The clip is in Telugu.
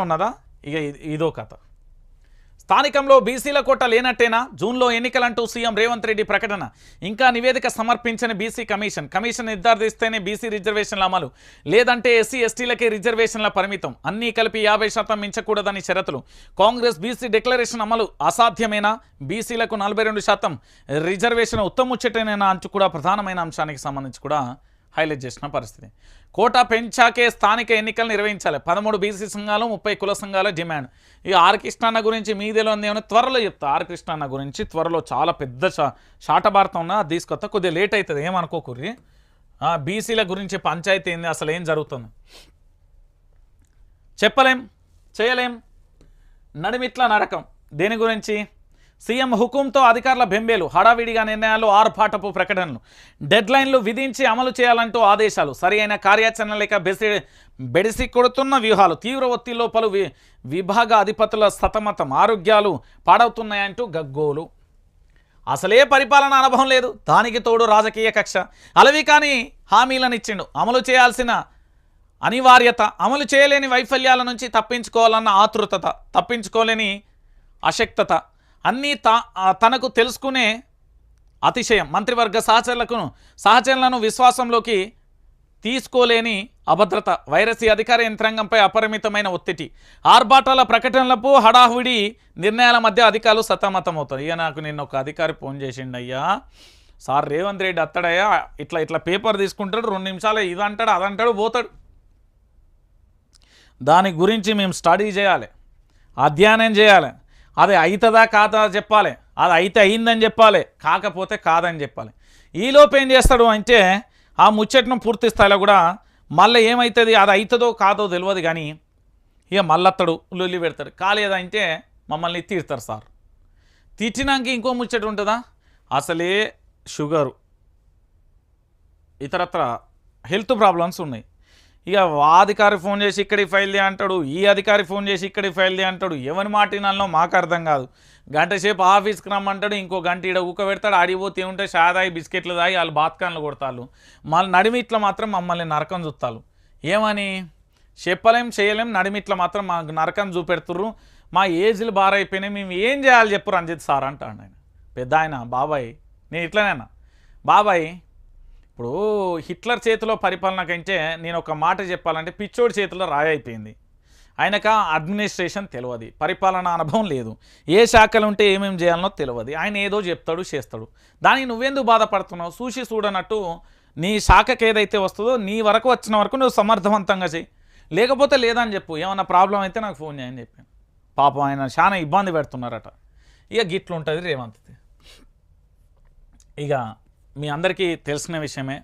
ఉన్నదా ఇక ఇదో కథ. స్థానికంలో బీసీల కోట లేనట్టేనా? జూన్లో ఎన్నికలంటూ సీఎం రేవంత్ రెడ్డి ప్రకటన. ఇంకా నివేదిక సమర్పించని బీసీ కమిషన్. కమిషన్ నిర్ధారిస్తేనే బీసీ రిజర్వేషన్ల అమలు. లేదంటే ఎస్సీ ఎస్టీలకే రిజర్వేషన్ల పరిమితం. అన్నీ కలిపి యాభై శాతం మించకూడదని షరతులు. కాంగ్రెస్ బీసీ డిక్లరేషన్ అమలు అసాధ్యమేనా? బీసీలకు నలభై రెండు శాతం రిజర్వేషన్ ఉత్తముచ్చటేనేనా అంచు కూడా ప్రధానమైన అంశానికి సంబంధించి కూడా హైలైట్ చేసిన పరిస్థితి. కోటా పెంచాకే స్థానిక ఎన్నికలు నిర్వహించాలి. పదమూడు బీసీ సంఘాలు ముప్పై కుల సంఘాల డిమాండ్. ఇక ఆర్ కృష్ణన్న గురించి మీదేలో ఉంది ఏమన్నా త్వరలో చెప్తా? ఆర్ కృష్ణన్న గురించి త్వరలో చాలా పెద్ద షా షాటభారతం ఉన్నా అది తీసుకొస్తా కొద్దిగా లేట్ అవుతుంది ఏమనుకోకూరి బీసీల గురించి పంచాయతీ ఏంది? అసలు ఏం జరుగుతుంది? చెప్పలేం చేయలేం. నడిమిట్ల నరకం. దేని గురించి? సీఎం హుకుంతో అధికారుల బెంబేలు హడావిడిగా నిర్ణయాలు ఆర్భాటపు ప్రకటనలు. డెడ్లైన్లు విధించి అమలు చేయాలంటూ ఆదేశాలు. సరియైన కార్యాచరణ లేక బెసి బెడిసి కొడుతున్న వ్యూహాలు తీవ్ర ఒత్తిడిలో పలు వి విభాగ అధిపతుల సతమతం. ఆరోగ్యాలు పాడవుతున్నాయంటూ గగ్గోలు. అసలే పరిపాలన అనుభవం లేదు. దానికి తోడు రాజకీయ కక్ష. అలవి కానీ హామీలను ఇచ్చిండు అమలు చేయాల్సిన అనివార్యత అమలు చేయలేని వైఫల్యాల నుంచి తప్పించుకోవాలన్న ఆతృతత తప్పించుకోలేని అశక్తత. అన్నీ తా తనకు తెలుసుకునే అతిశయం. మంత్రివర్గ సహచరులకు సహచరులను విశ్వాసంలోకి తీసుకోలేని అభద్రత. వైరసీ అధికార యంత్రాంగంపై అపరిమితమైన ఒత్తిడి. ఆర్భాటాల ప్రకటనలకు హడాహుడి నిర్ణయాల మధ్య అధికారులు సతమతమవుతారు. ఇక నాకు నిన్న ఒక అధికారి ఫోన్ చేసిండు అయ్యా. సార్ రేవంత్ రెడ్డి అత్తడయ్యా ఇట్లా ఇట్లా పేపర్ తీసుకుంటాడు రెండు నిమిషాలు ఇది అంటాడు అదంటాడు పోతాడు. దాని గురించి మేము స్టడీ చేయాలి. అధ్యయనం చేయాలి. అది అవుతుందా కాదా చెప్పాలి. అది అయితే అయిందని చెప్పాలి. కాకపోతే కాదని చెప్పాలి. ఈలోపు ఏం చేస్తాడు అంటే ఆ ముచ్చట్ను పూర్తి స్థాయిలో కూడా మళ్ళీ ఏమవుతుంది అది అవుతుందో కాదో తెలియదు కానీ ఇక మళ్ళత్తడు లొల్లి పెడతాడు. కాలేదంటే మమ్మల్ని తీరుతారు సార్. తిట్టినాక ఇంకో ముచ్చట ఉంటుందా? అసలే షుగరు ఇతరత్ర హెల్త్ ప్రాబ్లమ్స్ ఉన్నాయి. ఇక ఆ అధికారి ఫోన్ చేసి ఇక్కడికి ఫైల్ అంటాడు ఈ అధికారి ఫోన్ చేసి ఇక్కడికి ఫైల్ అంటాడు ఎవరి మాట వినాలనో మాకు అర్థం కాదు. గంట సేపు ఆఫీస్కి రమ్మంటాడు ఇంకో గంట ఈడ ఊక పెడతాడు ఆడిపోతే ఉంటే షాదాయి బిస్కెట్లు తాగి వాళ్ళు బాత్కాన్లు కొడతారు మళ్ళీ నడిమిట్ల మాత్రం మమ్మల్ని నరకం చూస్తారు ఏమని? చెప్పలేం చేయలేం నడిమిట్ల మాత్రం మాకు నరకం చూపెడుతుర్రు. మా ఏజ్లు బాగా మేము ఏం చేయాలి చెప్పు రంజిత్ సార్ అంటాడు ఆయన. పెద్ద ఆయన బాబాయ్ నేను ఇట్లనేనా బాబాయ్ ఇప్పుడు హిట్లర్ చేతిలో పరిపాలన కంటే నేను ఒక మాట చెప్పాలంటే పిచ్చోడి చేతిలో రాయి అయిపోయింది. ఆయనక అడ్మినిస్ట్రేషన్ తెలియదు పరిపాలన అనుభవం లేదు. ఏ శాఖలు ఉంటే ఏమేమి చేయాలనో తెలియదు ఆయన ఏదో చెప్తాడు చేస్తాడు. దానికి నువ్వెందుకు బాధపడుతున్నావు? చూసి చూడనట్టు నీ శాఖకి ఏదైతే వస్తుందో నీ వరకు వచ్చిన వరకు నువ్వు సమర్థవంతంగా చెయ్యి లేకపోతే లేదని చెప్పు. ఏమన్నా ప్రాబ్లం అయితే నాకు ఫోన్ చేయని చెప్పాను. పాపం ఆయన చాలా ఇబ్బంది పెడుతున్నారట. ఇక గిట్లుంటుంది రేవంత్ది. ఇక మీ అందరికీ తెలిసిన విషయమే.